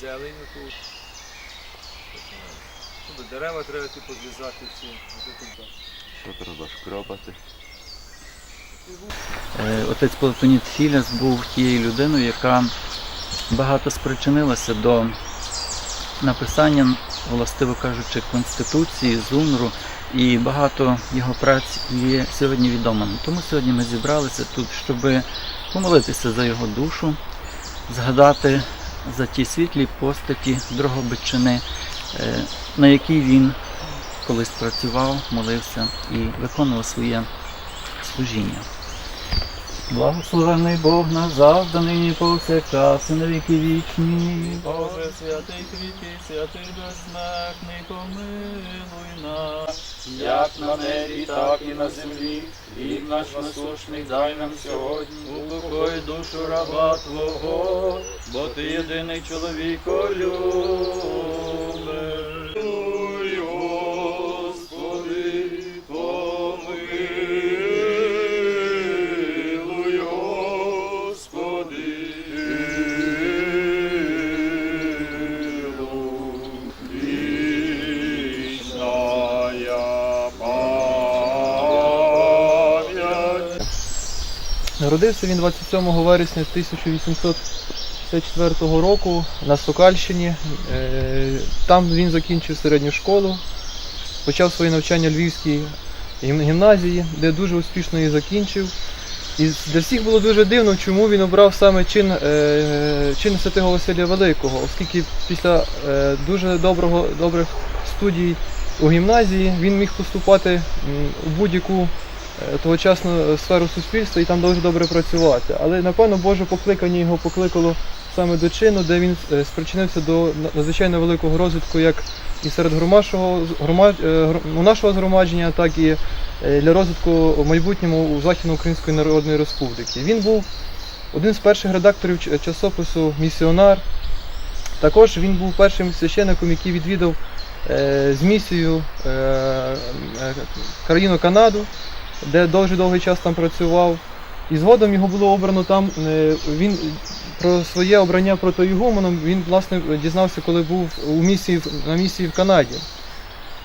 зелень тут. Ну, дерева треба типу зрізати всі. Що треба шкробати? Е, Отець Платоніт Філяс був тією людиною, яка багато спричинилася до написання, властиво кажучи, Конституції, ЗУНРу, і багато його праць є сьогодні відомими. Тому сьогодні ми зібралися тут, щоб помолитися за його душу, згадати за ті світлі постаті Дрогобичини, е, на якій він колись працював, молився і виконував своє служіння. Благословений Бог наш завжди, нині повсякчас, і на віки вічні. Боже, святий кріпкий, святий безсмертний, помилуй нас, як на небі, так і на землі. Хліб наш насушний дай нам сьогодні. Упокой душу раба Твого, бо ти єдиний чоловіко любиш. Народився він 27 вересня 1854 року на Сокальщині. Е, Там він закінчив середню школу, почав своє навчання в Львівській гімназії, де дуже успішно її закінчив. І для всіх було дуже дивно, чому він обрав саме чин, е, чин святого Василія Великого, оскільки після е, дуже доброго, добрих студій у гімназії він міг поступати у будь-яку тогочасну сферу суспільства і там дуже добре працювати. Але напевно Боже покликання його покликало саме до чину, де він е, спричинився до надзвичайно великого розвитку як і серед громадського громад, е, гр- нашого згромадження, так і е, для розвитку в майбутньому у Західноукраїнської Народної Республіки. Він був один з перших редакторів часопису Місіонар. Також він був першим священником, який відвідав е, з місією е, е, країну Канаду, де дуже довгий час там працював. І згодом його було обрано там. е, Він про своє обрання протоігуменом він власне дізнався, коли був у місії на місії в Канаді.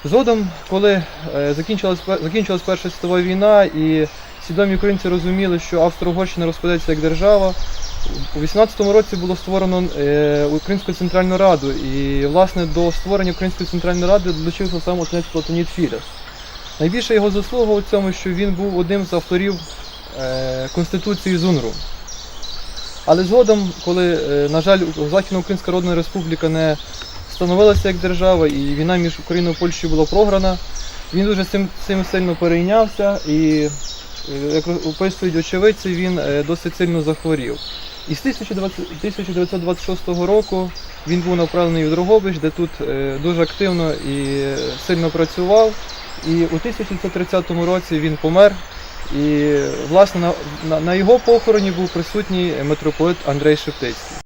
Згодом, коли е, закінчилась, закінчилась Перша світова війна, і свідомі українці розуміли, що Австро-Угорщина розпадеться як держава, у 18-му році було створено е, Українську Центральну Раду, і власне до створення Української Центральної Ради долучився сам отець Платоніт Філяс. Найбільша його заслуга у цьому, що він був одним з авторів е, Конституції ЗУНРу. Але згодом, коли, е, на жаль, Західноукраїнська Народна Республіка не становилася як держава, і війна між Україною і Польщею була програна, він дуже цим, цим сильно перейнявся і, е, як описують очевидці, він досить сильно захворів. І з 1926 року він був направлений в Дрогобич, де тут дуже активно і сильно працював. І у 1730 році він помер. І власне на, на, його похороні був присутній митрополит Андрей Шептицький.